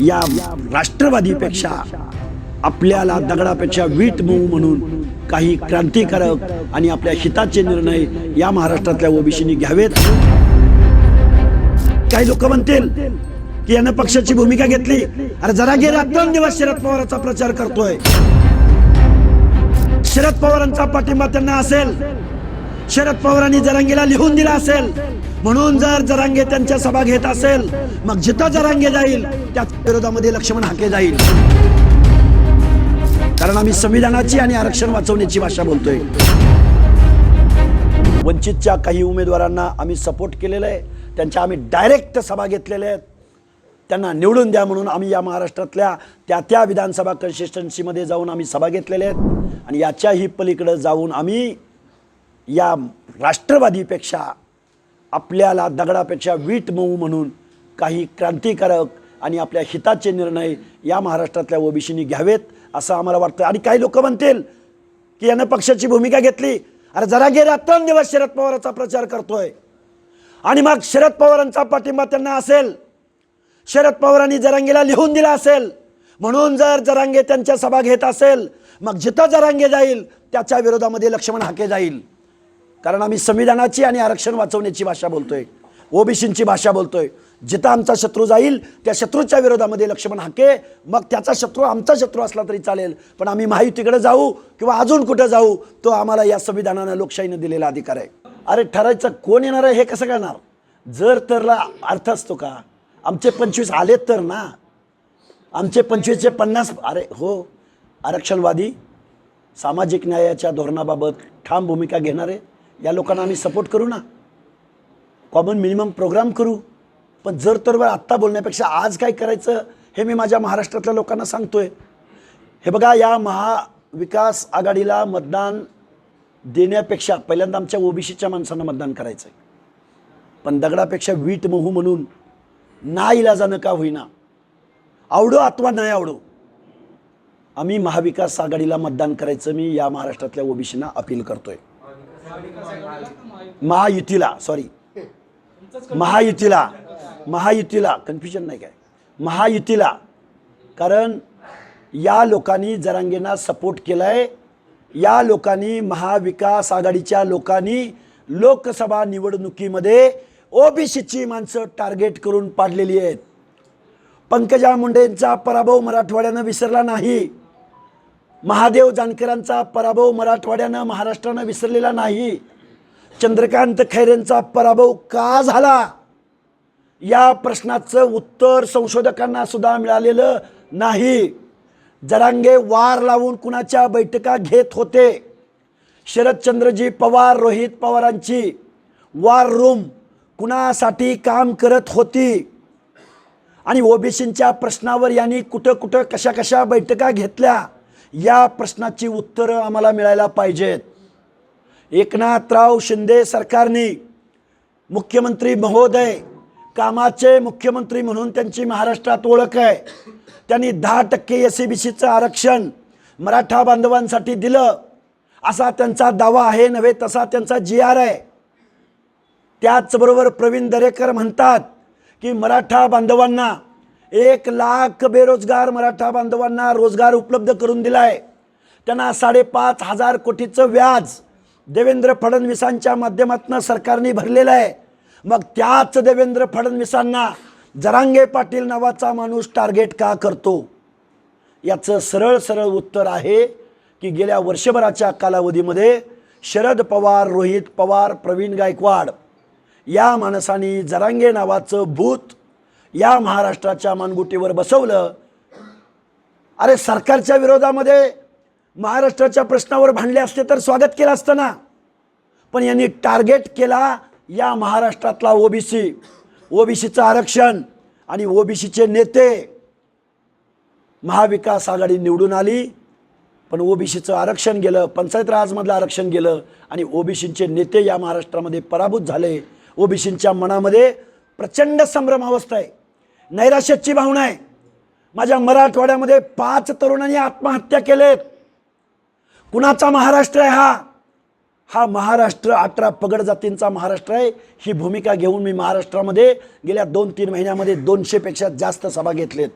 या राष्ट्रवादीपेक्षा आपल्याला दगडापेक्षा वीट मऊ म्हणून काही क्रांतिकारक आणि आपल्या हिताचे निर्णय या महाराष्ट्रातल्या ओबीसीनी घ्यावेत. काही लोक म्हणतील की यानं पक्षाची भूमिका घेतली. अरे जरा दोन दिवस शरद पवारांचा प्रचार करतोय. शरद पवारांचा पाठिंबा त्यांना असेल. शरद पवारांनी जरांगीला लिहून दिला असेल. म्हणून जर जरांगे त्यांच्या सभा घेत असेल मग जिथं जरांगे जाईल त्या विरोधामध्ये लक्ष्मण हाके जाईल. कारण आम्ही संविधानाची आणि आरक्षण वाचवण्याची भाषा बोलतोय. वंचितच्या काही उमेदवारांना आम्ही सपोर्ट केलेला आहे. त्यांच्या आम्ही डायरेक्ट सभा घेतलेल्या आहेत. त्यांना निवडून द्या म्हणून आम्ही या महाराष्ट्रातल्या त्या त्या विधानसभा कन्सिस्टन्सीमध्ये जाऊन आम्ही सभा घेतलेल्या आहेत. आणि याच्याही पलीकडं जाऊन आम्ही या राष्ट्रवादीपेक्षा आपल्याला दगडापेक्षा वीट मऊ म्हणून काही क्रांतिकारक आणि आपल्या हिताचे निर्णय या महाराष्ट्रातल्या ओबीसीनी घ्यावेत असं आम्हाला वाटतं आणि काही लोक म्हणतील की यानं पक्षाची भूमिका घेतली. अरे जरा गे रात्रंदिवस शरद पवारांचा प्रचार करतोय. आणि मग शरद पवारांचा पाठिंबा त्यांना असेल. शरद पवारांनी जरांगेला लिहून दिला असेल. म्हणून जर जरांगे त्यांच्या सभा घेत असेल मग जिथं जरांगे जाईल त्याच्या विरोधामध्ये लक्ष्मण हाके जाईल. कारण आम्ही संविधानाची आणि आरक्षण वाचवण्याची भाषा बोलतोय. ओबीसींची भाषा बोलतोय. जिथं आमचा शत्रू जाईल त्या शत्रूच्या विरोधामध्ये लक्ष्मण हाके मग त्याचा शत्रू आमचा शत्रू असला तरी चालेल. पण आम्ही महायुतीकडे जाऊ किंवा अजून कुठं जाऊ तो आम्हाला या संविधानानं लोकशाहीनं दिलेला अधिकार आहे. अरे ठरायचं कोण येणार आहे हे कसं करणार जर तरला अर्थ असतो का? आमचे पंचवीस आलेत तर ना? आमचे पंचवीसचे पन्नास अरे हो. आरक्षणवादी सामाजिक न्यायाच्या धोरणाबाबत ठाम भूमिका घेणारे या लोकांना आम्ही सपोर्ट करू ना. कॉमन मिनिमम प्रोग्राम करू. पण जर तर वेळ आत्ता बोलण्यापेक्षा आज काय करायचं हे मी माझ्या महाराष्ट्रातल्या लोकांना सांगतोय. हे बघा या महाविकास आघाडीला मतदान देण्यापेक्षा पहिल्यांदा आमच्या ओबीसीच्या माणसांना मतदान करायचं आहे पण दगडापेक्षा वीट महू म्हणून ना इलाजानं का होईना. आवडो अथवा नाही आवडो आम्ही महाविकास आघाडीला मतदान करायचं मी या महाराष्ट्रातल्या ओबीसीना अपील करतोय. महायुतीला सॉरी महायुतीला महायुतीला कन्फ्युजन नाही काय. महायुतीला कारण या लोकांनी जरांगेंना सपोर्ट केलाय. या लोकांनी महाविकास आघाडीच्या लोकांनी लोकसभा निवडणुकीमध्ये ओबीसीची माणसं टार्गेट करून पाडलेली आहेत. पंकजा मुंडेंचा पराभव मराठवाड्यानं विसरला नाही. महादेव जानकरांचा पराभव मराठवाड्यानं महाराष्ट्रानं विसरलेला नाही. चंद्रकांत खैरेंचा पराभव का झाला? या प्रश्नाचं उत्तर संशोधकांना सुद्धा मिळालेलं नाही. जरांगे वार लावून कुणाच्या बैठका घेत होते? शरदचंद्रजी पवार रोहित पवारांची वार रूम कुणासाठी काम करत होती? आणि ओबीसींच्या प्रश्नावर यांनी कुठं कुठं कशा कशा बैठका घेतल्या? या प्रश्नाची उत्तरं आम्हाला मिळायला पाहिजेत. एकनाथराव शिंदे सरकारने मुख्यमंत्री महोदय कामाचे मुख्यमंत्री म्हणून त्यांची महाराष्ट्रात ओळख आहे. त्यांनी दहा टक्के एस सी बी सीचं आरक्षण मराठा बांधवांसाठी दिलं. असा त्यांचा दावा आहे नव्हे तसा त्यांचा जी आर आहे. त्याचबरोबर प्रवीण दरेकर म्हणतात की मराठा बांधवांना एक लाख बेरोजगार मराठा बांधवांना रोजगार उपलब्ध करून दिलाय. त्यांना साडेपाच हजार कोटीचं व्याज देवेंद्र फडणवीसांच्या माध्यमातून सरकारने भरलेलं आहे. मग त्याच देवेंद्र फडणवीसांना जरांगे पाटील नावाचा माणूस टार्गेट का करतो? याचं सरळ सरळ उत्तर आहे की गेल्या वर्षभराच्या कालावधीमध्ये शरद पवार रोहित पवार प्रवीण गायकवाड या माणसाने जरांगे नावाचं भूत या महाराष्ट्राच्या मानगुटीवर बसवलं. अरे सरकारच्या विरोधामध्ये महाराष्ट्राच्या प्रश्नावर भांडले असते तर स्वागत केलं असतं ना. पण यांनी टार्गेट केला या महाराष्ट्रातला ओबीसी. ओबीसीचं आरक्षण आणि ओबीसीचे नेते. महाविकास आघाडी निवडून आली पण ओबीसीचं आरक्षण गेलं पंचायत राजमधलं आरक्षण गेलं आणि ओबीसींचे नेते या महाराष्ट्रामध्ये पराभूत झाले. ओबीसींच्या मनामध्ये प्रचंड संभ्रम अवस्था आहे. नैराश्याची भावना आहे. माझ्या मराठवाड्यामध्ये पाच तरुणांनी आत्महत्या केलेत. कुणाचा महाराष्ट्र आहे हा? हा महाराष्ट्र अठरा पगड जातींचा महाराष्ट्र आहे. ही भूमिका घेऊन मी महाराष्ट्रामध्ये गेल्या दोन तीन महिन्यामध्ये दोनशेपेक्षा जास्त सभा घेतलेत.